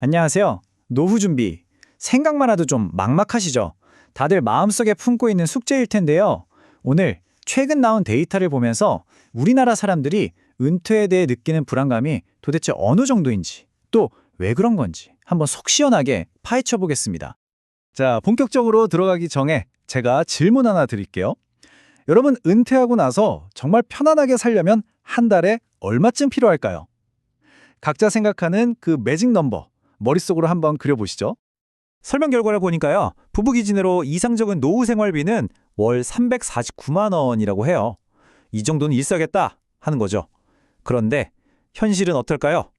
안녕하세요. 노후 준비. 생각만 해도 좀 막막하시죠? 다들 마음속에 품고 있는 숙제일 텐데요. 오늘 최근 나온 데이터를 보면서 우리나라 사람들이 은퇴에 대해 느끼는 불안감이 도대체 어느 정도인지, 또 왜 그런 건지 한번 속 시원하게 파헤쳐 보겠습니다. 자, 본격적으로 들어가기 전에 제가 질문 하나 드릴게요. 여러분, 은퇴하고 나서 정말 편안하게 살려면 한 달에 얼마쯤 필요할까요? 각자 생각하는 그 매직 넘버, 머릿속으로 한번 그려보시죠. 설명 결과를 보니까요. 부부 기준으로 이상적인 노후 생활비는 월 349만 원이라고 해요. 이 정도는 있어야겠다 하는 거죠. 그런데 현실은 어떨까요?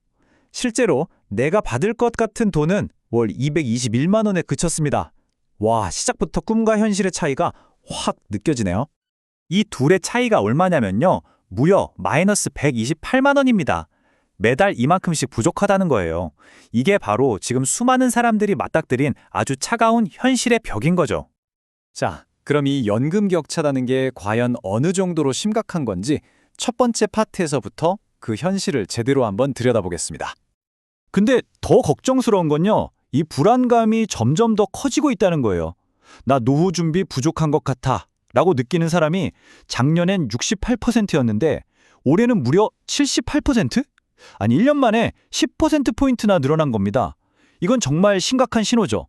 실제로 내가 받을 것 같은 돈은 월 221만 원에 그쳤습니다. 와, 시작부터 꿈과 현실의 차이가 확 느껴지네요. 이 둘의 차이가 얼마냐면요. 무려 마이너스 128만 원입니다. 매달 이만큼씩 부족하다는 거예요. 이게 바로 지금 수많은 사람들이 맞닥뜨린 아주 차가운 현실의 벽인 거죠. 자, 그럼 이 연금 격차라는 게 과연 어느 정도로 심각한 건지 첫 번째 파트에서부터 그 현실을 제대로 한번 들여다보겠습니다. 근데 더 걱정스러운 건요. 이 불안감이 점점 더 커지고 있다는 거예요. 나 노후 준비 부족한 것 같아 라고 느끼는 사람이 작년엔 68%였는데 올해는 무려 78%? 아니 1년 만에 10%포인트나 늘어난 겁니다. 이건 정말 심각한 신호죠.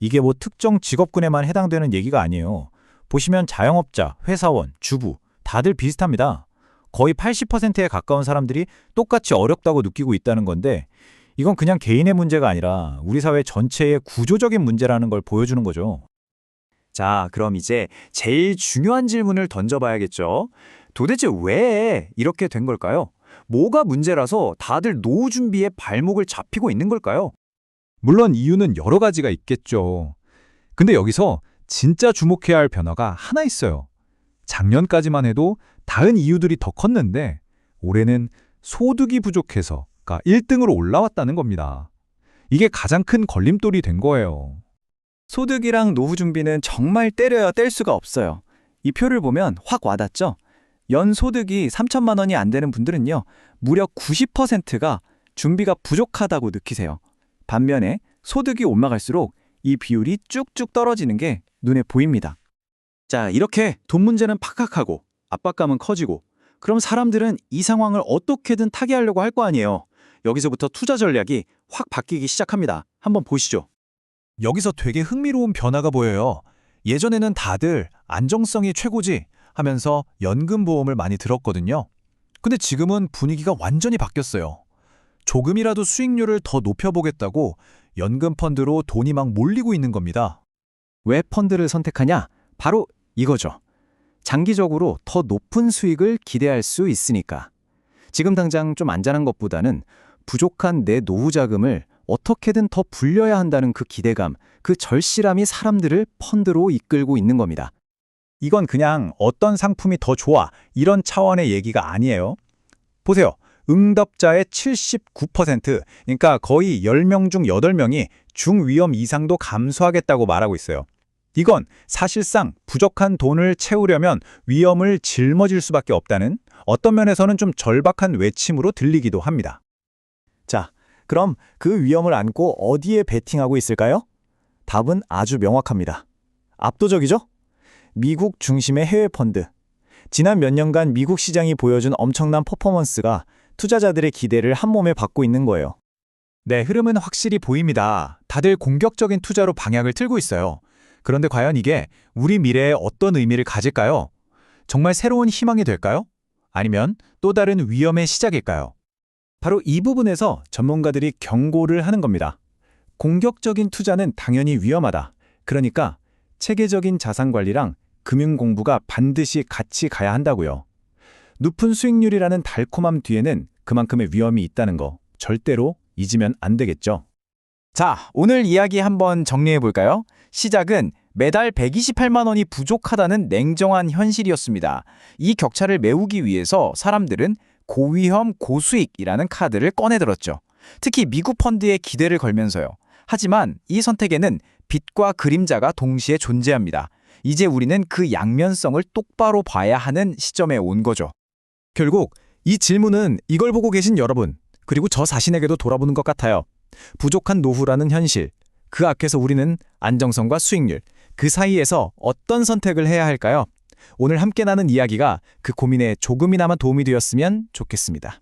이게 뭐 특정 직업군에만 해당되는 얘기가 아니에요. 보시면 자영업자, 회사원, 주부 다들 비슷합니다. 거의 80%에 가까운 사람들이 똑같이 어렵다고 느끼고 있다는 건데 이건 그냥 개인의 문제가 아니라 우리 사회 전체의 구조적인 문제라는 걸 보여주는 거죠. 자, 그럼 이제 제일 중요한 질문을 던져봐야겠죠. 도대체 왜 이렇게 된 걸까요? 뭐가 문제라서 다들 노후 준비에 발목을 잡히고 있는 걸까요? 물론 이유는 여러 가지가 있겠죠. 근데 여기서 진짜 주목해야 할 변화가 하나 있어요. 작년까지만 해도 다른 이유들이 더 컸는데 올해는 소득이 부족해서가 1등으로 올라왔다는 겁니다. 이게 가장 큰 걸림돌이 된 거예요. 소득이랑 노후 준비는 정말 때려야 뗄 수가 없어요. 이 표를 보면 확 와닿죠? 연 소득이 3천만 원이 안 되는 분들은요, 무려 90%가 준비가 부족하다고 느끼세요. 반면에 소득이 올라갈수록 이 비율이 쭉쭉 떨어지는 게 눈에 보입니다. 자, 이렇게 돈 문제는 팍팍하고 압박감은 커지고 그럼 사람들은 이 상황을 어떻게든 타개하려고 할 거 아니에요. 여기서부터 투자 전략이 확 바뀌기 시작합니다. 한번 보시죠. 여기서 되게 흥미로운 변화가 보여요. 예전에는 다들 안정성이 최고지 하면서 연금보험을 많이 들었거든요. 근데 지금은 분위기가 완전히 바뀌었어요. 조금이라도 수익률을 더 높여보겠다고 연금 펀드로 돈이 막 몰리고 있는 겁니다. 왜 펀드를 선택하냐? 바로 이거죠. 장기적으로 더 높은 수익을 기대할 수 있으니까. 지금 당장 좀 안전한 것보다는 부족한 내 노후 자금을 어떻게든 더 불려야 한다는 그 기대감, 그 절실함이 사람들을 펀드로 이끌고 있는 겁니다. 이건 그냥 어떤 상품이 더 좋아 이런 차원의 얘기가 아니에요. 보세요. 응답자의 79%, 그러니까 거의 10명 중 8명이 중위험 이상도 감수하겠다고 말하고 있어요. 이건 사실상 부족한 돈을 채우려면 위험을 짊어질 수밖에 없다는 어떤 면에서는 좀 절박한 외침으로 들리기도 합니다. 자, 그럼 그 위험을 안고 어디에 베팅하고 있을까요? 답은 아주 명확합니다. 압도적이죠? 미국 중심의 해외 펀드. 지난 몇 년간 미국 시장이 보여준 엄청난 퍼포먼스가 투자자들의 기대를 한 몸에 받고 있는 거예요. 네, 흐름은 확실히 보입니다. 다들 공격적인 투자로 방향을 틀고 있어요. 그런데 과연 이게 우리 미래에 어떤 의미를 가질까요? 정말 새로운 희망이 될까요? 아니면 또 다른 위험의 시작일까요? 바로 이 부분에서 전문가들이 경고를 하는 겁니다. 공격적인 투자는 당연히 위험하다. 그러니까 체계적인 자산 관리랑 금융 공부가 반드시 같이 가야 한다고요. 높은 수익률이라는 달콤함 뒤에는 그만큼의 위험이 있다는 거 절대로 잊으면 안 되겠죠. 자, 오늘 이야기 한번 정리해 볼까요? 시작은 매달 128만 원이 부족하다는 냉정한 현실이었습니다. 이 격차를 메우기 위해서 사람들은 고위험 고수익이라는 카드를 꺼내들었죠. 특히 미국 펀드에 기대를 걸면서요. 하지만 이 선택에는 빛과 그림자가 동시에 존재합니다. 이제 우리는 그 양면성을 똑바로 봐야 하는 시점에 온 거죠. 결국 이 질문은 이걸 보고 계신 여러분, 그리고 저 자신에게도 돌아보는 것 같아요. 부족한 노후라는 현실, 그 앞에서 우리는 안정성과 수익률, 그 사이에서 어떤 선택을 해야 할까요? 오늘 함께 나눈 이야기가 그 고민에 조금이나마 도움이 되었으면 좋겠습니다.